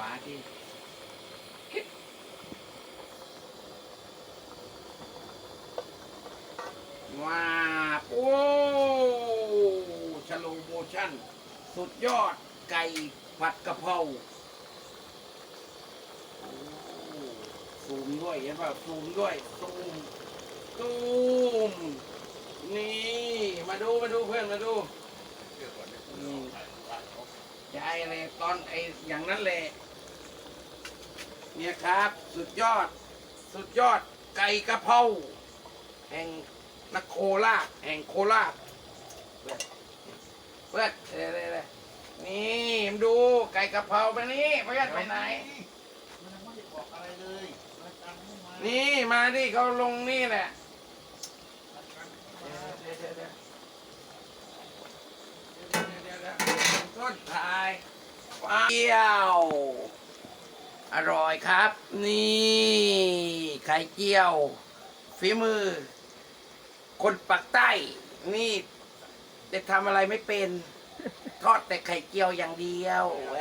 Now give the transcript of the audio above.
วาที่ว้าบโอ้ชโลโมชั่น สุดยอดไก่ผัดกะเพราโอ้ซูมด้วยเห็นป่ะซูมด้วยซูมซูมนี่ มาดูมาดูเพื่อนมาดูนี่ยายเลยตอนไออย่างนั้นแหละ เนี่ยครับ สุดยอด สุดยอดไก่กระเพราแห่งนครโคราชแห่งโคราชเพื่อนเอนเดี๋ยวเดี๋ยนี่มดูไก่กระเพราไปนี่เพื่อนไปไหน มันยังไม่ได้บอกอะไรเลยรายการไม่มานี่มาดิเขาลงนี่แหละรายการไม่เดี๋ยวเดี๋ยวเดี๋ยวเดี๋ยวเดี๋ยวเดี๋ยวต้นทายว้าวเจียว อร่อยครับ นี่ไข่เจียวฝีมือ คนปักใต้ นี่จะทำอะไรไม่เป็น ทอดแต่ไข่เจียวอย่างเดียวแหม